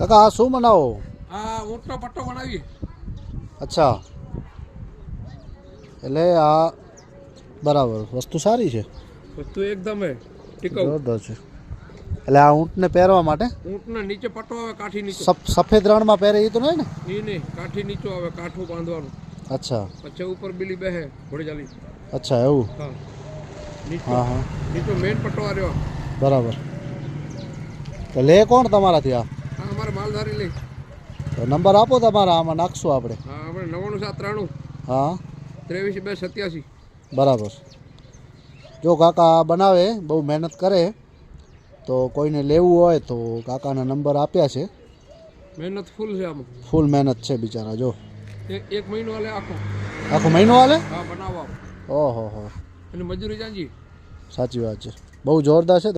કાકા આ શું બનાવો? આ ઊંટનો પટ્ટો બનાવીએ. અચ્છા. એટલે આ બરાબર વસ્તુ સારી છે. વસ્તુ એકદમ જોરદાર છે. એટલે આ ઊંટને પહેરવા માટે? ઊંટને નીચે પટ્ટો આવે કાઠી નીચે. સફેદ રણમાં પહેરે એ તો નહીં ને? નહીં નહીં કાઠી નીચો આવે કાઠું બાંધવાનું. અચ્છા. પછી ઉપર બિલી બેહે ઘોડી ચાલી અચ્છા એવું? હા. હા હા. નીચો મેન પટ્ટો આવ્યો બરાબર. તો લે કોણ તમારાથી આ? માલધારી લઈ. તો નંબર આપો તમારા આમાં નાખશું આપણે. હા આપણે નવ્વાણું સાત ત્રાણું હા. ત્રેવીસ બે સત્યાસી. બરાબર. જો કાકા બનાવે બહુ મહેનત કરે તો કોઈને લેવું હોય તો કાકાના નંબર આપ્યા છે. મહેનત ફૂલ છે આમાં. ફૂલ મહેનત છે બિચારા જો. એક એક મહિનો હાલે આખો. આખો મહિનો હાલે હા બનાવવા. ઓહો હો. અને મજૂરી જાંજી સાચી વાત છે. બહુ જોરદાર છે.